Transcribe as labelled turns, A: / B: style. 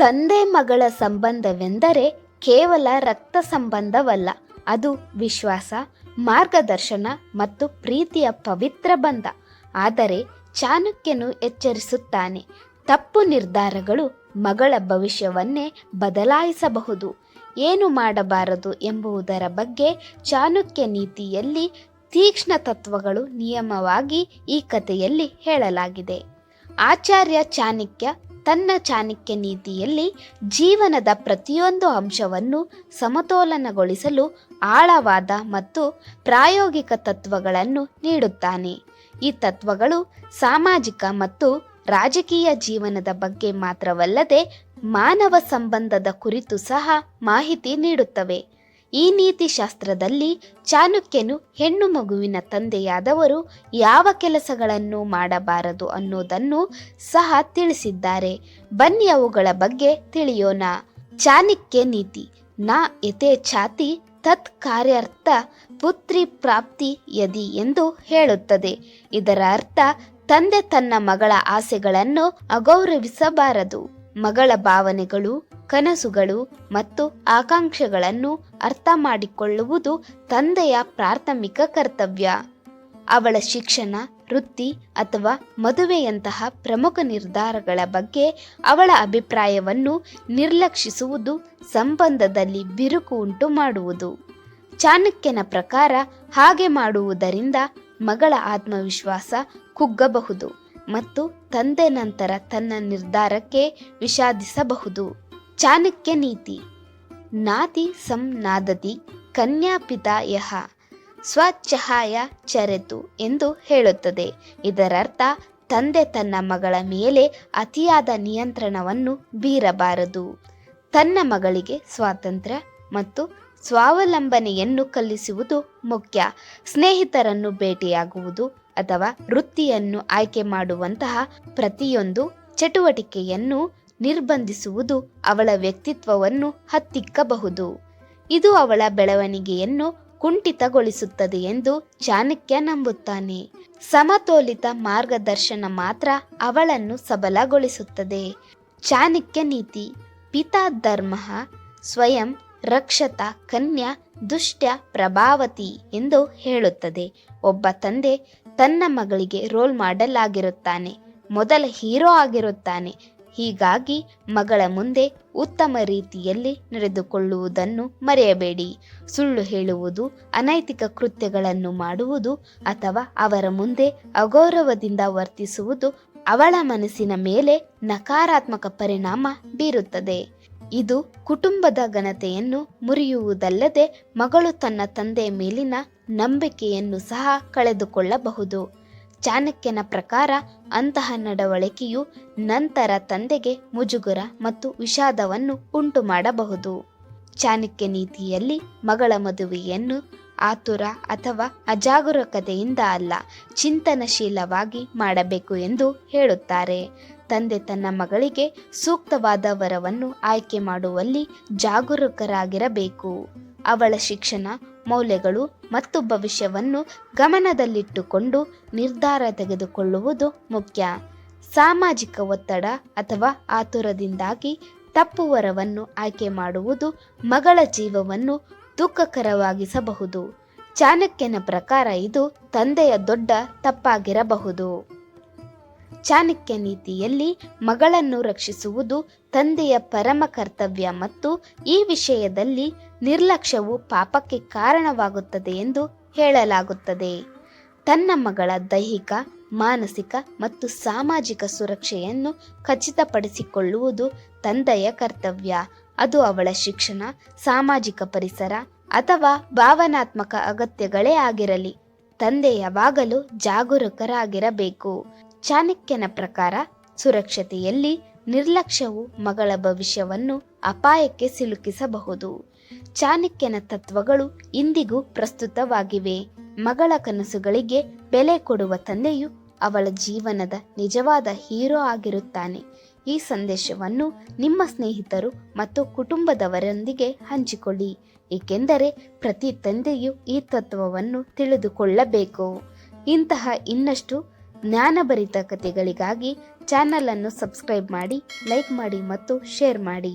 A: ತಂದೆ ಮಗಳ ಸಂಬಂಧವೆಂದರೆ ಕೇವಲ ರಕ್ತ ಸಂಬಂಧವಲ್ಲ, ಅದು ವಿಶ್ವಾಸ, ಮಾರ್ಗದರ್ಶನ ಮತ್ತು ಪ್ರೀತಿಯ ಪವಿತ್ರ ಬಂಧ. ಆದರೆ ಚಾಣಕ್ಯನು ಎಚ್ಚರಿಸುತ್ತಾನೆ, ತಪ್ಪು ನಿರ್ಧಾರಗಳು ಮಗಳ ಭವಿಷ್ಯವನ್ನೇ ಬದಲಾಯಿಸಬಹುದು. ಏನು ಮಾಡಬಾರದು ಎಂಬುದರ ಬಗ್ಗೆ ಚಾಣಕ್ಯ ನೀತಿಯಲ್ಲಿ ತೀಕ್ಷ್ಣ ತತ್ವಗಳು ನಿಯಮವಾಗಿ ಈ ಕಥೆಯಲ್ಲಿ ಹೇಳಲಾಗಿದೆ. ಆಚಾರ್ಯ ಚಾಣಕ್ಯ ತನ್ನ ಚಾಣಕ್ಯ ನೀತಿಯಲ್ಲಿ ಜೀವನದ ಪ್ರತಿಯೊಂದು ಅಂಶವನ್ನು ಸಮತೋಲನಗೊಳಿಸಲು ಆಳವಾದ ಮತ್ತು ಪ್ರಾಯೋಗಿಕ ತತ್ವಗಳನ್ನು ನೀಡುತ್ತಾನೆ. ಈ ತತ್ವಗಳು ಸಾಮಾಜಿಕ ಮತ್ತು ರಾಜಕೀಯ ಜೀವನದ ಬಗ್ಗೆ ಮಾತ್ರವಲ್ಲದೆ ಮಾನವ ಸಂಬಂಧದ ಕುರಿತು ಸಹ ಮಾಹಿತಿ ನೀಡುತ್ತವೆ. ಈ ನೀತಿಶಾಸ್ತ್ರದಲ್ಲಿ ಚಾಣಕ್ಯನು ಹೆಣ್ಣು ಮಗುವಿನ ತಂದೆಯಾದವರು ಯಾವ ಕೆಲಸಗಳನ್ನು ಮಾಡಬಾರದು ಅನ್ನೋದನ್ನು ಸಹ ತಿಳಿಸಿದ್ದಾರೆ. ಬನ್ನಿ ಅವುಗಳ ಬಗ್ಗೆ ತಿಳಿಯೋಣ. ಚಾಣಕ್ಯ ನೀತಿ. ನಾ ಯಥೇಚ್ಛಾತಿ ತತ್ ಕಾರ್ಯಾರ್ಥ ಪುತ್ರಿ ಪ್ರಾಪ್ತಿ ಯದಿ ಎಂದು ಹೇಳುತ್ತದೆ. ಇದರ ಅರ್ಥ ತಂದೆ ತನ್ನ ಮಗಳ ಆಸೆಗಳನ್ನು ಅಗೌರವಿಸಬಾರದು. ಮಗಳ ಭಾವನೆಗಳು ಕನಸುಗಳು ಮತ್ತು ಆಕಾಂಕ್ಷೆಗಳನ್ನು ಅರ್ಥ ಮಾಡಿಕೊಳ್ಳುವುದು ತಂದೆಯ ಪ್ರಾಥಮಿಕ ಕರ್ತವ್ಯ. ಅವಳ ಶಿಕ್ಷಣ, ವೃತ್ತಿ ಅಥವಾ ಮದುವೆಯಂತಹ ಪ್ರಮುಖ ನಿರ್ಧಾರಗಳ ಬಗ್ಗೆ ಅವಳ ಅಭಿಪ್ರಾಯವನ್ನು ನಿರ್ಲಕ್ಷಿಸುವುದು ಸಂಬಂಧದಲ್ಲಿ ಬಿರುಕು ಉಂಟು ಮಾಡುವುದು. ಚಾಣಕ್ಯನ ಪ್ರಕಾರ ಹಾಗೆ ಮಾಡುವುದರಿಂದ ಮಗಳ ಆತ್ಮವಿಶ್ವಾಸ ಕುಗ್ಗಬಹುದು ಮತ್ತು ತಂದೆ ನಂತರ ತನ್ನ ನಿರ್ಧಾರಕ್ಕೆ ವಿಷಾದಿಸಬಹುದು. ಚಾಣಕ್ಯ ನೀತಿ. ನಾತಿ ಸಂನಾದತಿ ಕನ್ಯಾಪಿತಾ ಯಹ ಸ್ವಚ್ಛಹಾಯ ಚರೆತು ಎಂದು ಹೇಳುತ್ತದೆ. ಇದರರ್ಥ, ತಂದೆ ತನ್ನ ಮಗಳ ಮೇಲೆ ಅತಿಯಾದ ನಿಯಂತ್ರಣವನ್ನು ಬೀರಬಾರದು. ತನ್ನ ಮಗಳಿಗೆ ಸ್ವಾತಂತ್ರ್ಯ ಮತ್ತು ಸ್ವಾವಲಂಬನೆಯನ್ನು ಕಲಿಸುವುದು ಮುಖ್ಯ. ಸ್ನೇಹಿತರನ್ನು ಭೇಟಿಯಾಗುವುದು ಅಥವಾ ವೃತ್ತಿಯನ್ನು ಆಯ್ಕೆ ಮಾಡುವಂತಹ ಪ್ರತಿಯೊಂದು ಚಟುವಟಿಕೆಯನ್ನು ನಿರ್ಬಂಧಿಸುವುದು ಅವಳ ವ್ಯಕ್ತಿತ್ವವನ್ನು ಹತ್ತಿಕ್ಕಬಹುದು. ಇದು ಅವಳ ಬೆಳವಣಿಗೆಯನ್ನು ಕುಂಠಿತಗೊಳಿಸುತ್ತದೆ ಎಂದು ಚಾಣಕ್ಯ ನಂಬುತ್ತಾನೆ. ಸಮತೋಲಿತ ಮಾರ್ಗದರ್ಶನ ಮಾತ್ರ ಅವಳನ್ನು ಸಬಲಗೊಳಿಸುತ್ತದೆ. ಚಾಣಕ್ಯ ನೀತಿ. ಪಿತಾ ಧರ್ಮ ಸ್ವಯಂ ರಕ್ಷತ ಕನ್ಯಾ ದುಷ್ಟ ಪ್ರಭಾವತಿ ಎಂದು ಹೇಳುತ್ತದೆ. ಒಬ್ಬ ತಂದೆ ತನ್ನ ಮಗಳಿಗೆ ರೋಲ್ ಮಾಡೆಲ್ ಆಗಿರುತ್ತಾನೆ. ಮೊದಲ ಹೀರೋ ಆಗಿರುತ್ತಾನೆ. ಹೀಗಾಗಿ ಮಗಳ ಮುಂದೆ ಉತ್ತಮ ರೀತಿಯಲ್ಲಿ ನಡೆದುಕೊಳ್ಳುವುದನ್ನು ಮರೆಯಬೇಡಿ. ಸುಳ್ಳು ಹೇಳುವುದು, ಅನೈತಿಕ ಕೃತ್ಯಗಳನ್ನು ಮಾಡುವುದು ಅಥವಾ ಅವರ ಮುಂದೆ ಅಗೌರವದಿಂದ ವರ್ತಿಸುವುದು ಅವಳ ಮನಸ್ಸಿನ ಮೇಲೆ ನಕಾರಾತ್ಮಕ ಪರಿಣಾಮ ಬೀರುತ್ತದೆ. ಇದು ಕುಟುಂಬದ ಘನತೆಯನ್ನು ಮುರಿಯುವುದಲ್ಲದೆ ಮಗಳು ತನ್ನ ತಂದೆಯ ಮೇಲಿನ ನಂಬಿಕೆಯನ್ನು ಸಹ ಕಳೆದುಕೊಳ್ಳಬಹುದು. ಚಾಣಕ್ಯನ ಪ್ರಕಾರ ಅಂತಹ ನಡವಳಿಕೆಯು ನಂತರ ತಂದೆಗೆ ಮುಜುಗುರ ಮತ್ತು ವಿಷಾದವನ್ನು ಉಂಟು ಮಾಡಬಹುದು ಚಾಣಕ್ಯ ನೀತಿಯಲ್ಲಿ ಮಗಳ ಮದುವೆಯನ್ನು ಆತುರ ಅಥವಾ ಅಜಾಗರೂಕತೆಯಿಂದ ಅಲ್ಲ, ಚಿಂತನಶೀಲವಾಗಿ ಮಾಡಬೇಕು ಎಂದು ಹೇಳುತ್ತಾರೆ. ತಂದೆ ತನ್ನ ಮಗಳಿಗೆ ಸೂಕ್ತವಾದ ವರವನ್ನು ಆಯ್ಕೆ ಮಾಡುವಲ್ಲಿ ಜಾಗರೂಕರಾಗಿರಬೇಕು. ಅವಳ ಶಿಕ್ಷಣ ಮೌಲ್ಯಗಳು ಮತ್ತು ಭವಿಷ್ಯವನ್ನು ಗಮನದಲ್ಲಿಟ್ಟುಕೊಂಡು ನಿರ್ಧಾರ ತೆಗೆದುಕೊಳ್ಳುವುದು ಮುಖ್ಯ. ಸಾಮಾಜಿಕ ಒತ್ತಡ ಅಥವಾ ಆತುರದಿಂದಾಗಿ ತಪ್ಪು ವರವನ್ನು ಆಯ್ಕೆ ಮಾಡುವುದು ಮಗಳ ಜೀವವನ್ನು ದುಃಖಕರವಾಗಿಸಬಹುದು. ಚಾಣಕ್ಯನ ಪ್ರಕಾರ ಇದು ತಂದೆಯ ದೊಡ್ಡ ತಪ್ಪಾಗಿರಬಹುದು. ಚಾಣಕ್ಯ ನೀತಿಯಲ್ಲಿ ಮಗಳನ್ನು ರಕ್ಷಿಸುವುದು ತಂದೆಯ ಪರಮ ಕರ್ತವ್ಯ ಮತ್ತು ಈ ವಿಷಯದಲ್ಲಿ ನಿರ್ಲಕ್ಷ್ಯವು ಪಾಪಕ್ಕೆ ಕಾರಣವಾಗುತ್ತದೆ ಎಂದು ಹೇಳಲಾಗುತ್ತದೆ. ತನ್ನ ಮಗಳ ದೈಹಿಕ, ಮಾನಸಿಕ ಮತ್ತು ಸಾಮಾಜಿಕ ಸುರಕ್ಷೆಯನ್ನು ಖಚಿತಪಡಿಸಿಕೊಳ್ಳುವುದು ತಂದೆಯ ಕರ್ತವ್ಯ. ಅದು ಅವಳ ಶಿಕ್ಷಣ, ಸಾಮಾಜಿಕ ಪರಿಸರ ಅಥವಾ ಭಾವನಾತ್ಮಕ ಅಗತ್ಯಗಳೇ ಆಗಿರಲಿ. ತಂದೆ ಯಾವಾಗಲೂ ಜಾಗರೂಕರಾಗಿರಬೇಕು. ಚಾಣಕ್ಯನ ಪ್ರಕಾರ ಸುರಕ್ಷತೆಯಲ್ಲಿ ನಿರ್ಲಕ್ಷ್ಯವು ಮಗಳ ಭವಿಷ್ಯವನ್ನು ಅಪಾಯಕ್ಕೆ ಸಿಲುಕಿಸಬಹುದು. ಚಾಣಕ್ಯನ ತತ್ವಗಳು ಇಂದಿಗೂ ಪ್ರಸ್ತುತವಾಗಿವೆ. ಮಗಳ ಕನಸುಗಳಿಗೆ ಬೆಲೆ ಕೊಡುವ ತಂದೆಯು ಅವಳ ಜೀವನದ ನಿಜವಾದ ಹೀರೋ ಆಗಿರುತ್ತಾನೆ. ಈ ಸಂದೇಶವನ್ನು ನಿಮ್ಮ ಸ್ನೇಹಿತರು ಮತ್ತು ಕುಟುಂಬದವರೊಂದಿಗೆ ಹಂಚಿಕೊಳ್ಳಿ. ಏಕೆಂದರೆ ಪ್ರತಿ ತಂದೆಯು ಈ ತತ್ವವನ್ನು ತಿಳಿದುಕೊಳ್ಳಬೇಕು. ಇಂತಹ ಇನ್ನಷ್ಟು ಜ್ಞಾನಭರಿತ ಕಥೆಗಳಿಗಾಗಿ ಚಾನಲನ್ನು ಸಬ್ಸ್ಕ್ರೈಬ್ ಮಾಡಿ, ಲೈಕ್ ಮಾಡಿ ಮತ್ತು ಶೇರ್ ಮಾಡಿ.